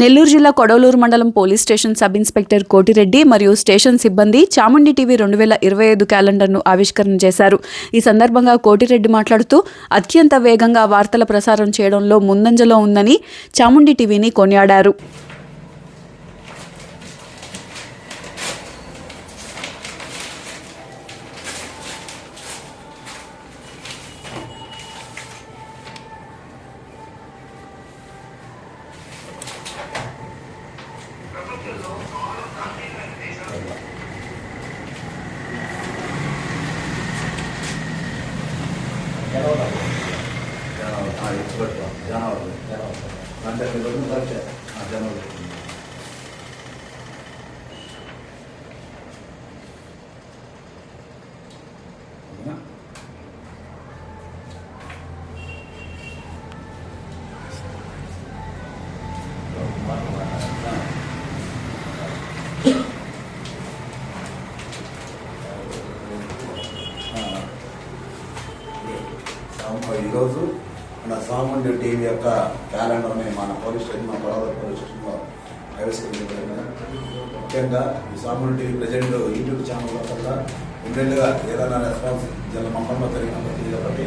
నెల్లూరు జిల్లా కొడవలూరు మండలం police station sub inspector Kotireddy మరియు స్టేషన్ సిబ్బంది చాముండి టీవీ రెండు వేల ఇరవై ఐదు క్యాలెండర్ను ఆవిష్కరణ చేశారు. ఈ సందర్భంగా కోటిరెడ్డి మాట్లాడుతూ అత్యంత వేగంగా వార్తల ప్రసారం చేయడంలో ముందంజలో ఉందని చాముండి టీవీని కొనియాడారు. జనవరి అంటే రోజులు కలిసే జనవరి Thank you. ఈరోజు మన సామాన్య టీవీ యొక్క క్యాలెండర్ని మన పోలీస్ స్టేషన్ మన గొడవ పోలీస్ స్టేషన్లో ప్రవేశపెట్టిన ముఖ్యంగా ఈ సామాన్య టీవీ ప్రజెంట్ యూట్యూబ్ ఛానల్ వల్ల రెండేళ్ళుగా ఏదైనా రెస్పాన్స్ జిల్లా మండలంలో జరిగినప్పటికీ కాబట్టి ఒకటి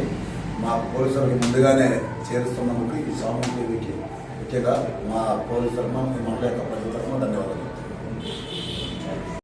మా పోలీసులకి ముందుగానే చేరుస్తున్నందుకు ఈ సామాన్య టీవీకి ముఖ్యంగా మా పోలీసులను ఈ మండల యొక్క ప్రజలు